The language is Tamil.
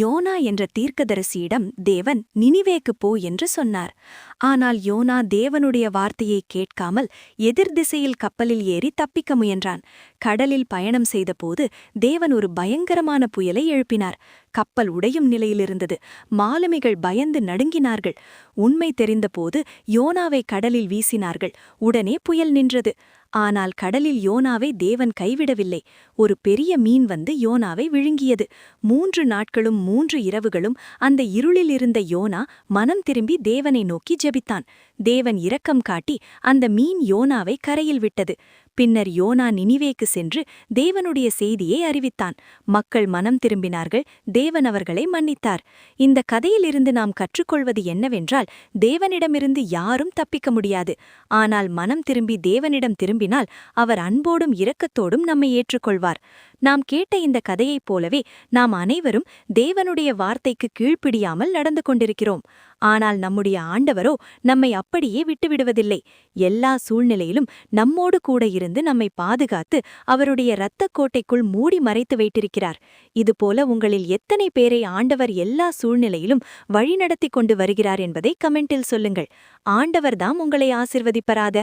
யோனா என்ற தீர்க்கதரிசியிடம் தேவன் நினிவேக்குப் போ என்று சொன்னார். ஆனால் யோனா தேவனுடைய வார்த்தையை கேட்காமல் எதிர் திசையில் கப்பலில் ஏறி தப்பிக்க முயன்றான். கடலில் பயணம் செய்தபோது தேவன் ஒரு பயங்கரமான புயலை எழுப்பினார். கப்பல் உடையும் நிலையிலிருந்தது மாலுமிகள் பயந்து நடுங்கினார்கள். உண்மை தெரிந்தபோது யோனாவை கடலில் வீசினார்கள். உடனே புயல் நின்றது. ஆனால் கடலில் யோனாவை தேவன் கைவிடவில்லை. ஒரு பெரிய மீன் வந்து யோனாவை விழுங்கியது. மூன்று நாட்களும் மூன்று இரவுகளும் அந்த இருளில் இருந்த யோனா மனம் திரும்பி தேவனை நோக்கி ஜெபித்தான். தேவன் இரக்கம் காட்டி அந்த மீன் யோனாவை கரையில் விட்டது. பின்னர் யோனா நினிவேக்கு சென்று தேவனுடைய செய்தியை அறிவித்தான். மக்கள் மனம் திரும்பினார்கள். தேவன் அவர்களை மன்னித்தார். இந்த கதையிலிருந்து நாம் கற்றுக்கொள்வது என்னவென்றால் தேவனிடமிருந்து யாரும் தப்பிக்க முடியாது. ஆனால் மனம் திரும்பி தேவனிடம் திரும்பி விரும்பினால் அவர் அன்போடும் இரக்கத்தோடும் நம்மை ஏற்றுக்கொள்வார். நாம் கேட்ட இந்த கதையைப் போலவே நாம் அனைவரும் தேவனுடைய வார்த்தைக்கு கீழ்ப்பிடியாமல் நடந்து கொண்டிருக்கிறோம். ஆனால் நம்முடைய ஆண்டவரோ நம்மை அப்படியே விட்டுவிடுவதில்லை. எல்லா சூழ்நிலையிலும் நம்மோடு கூட இருந்து நம்மை பாதுகாத்து அவருடைய இரத்தக் கோட்டைக்குள் மூடி மறைத்து வைத்திருக்கிறார். இதுபோல உங்களில் எத்தனை பேரை ஆண்டவர் எல்லா சூழ்நிலையிலும் வழிநடத்திக் கொண்டு வருகிறார் என்பதை கமெண்டில் சொல்லுங்கள். ஆண்டவர்தாம் உங்களை ஆசிர்வதிப்பராத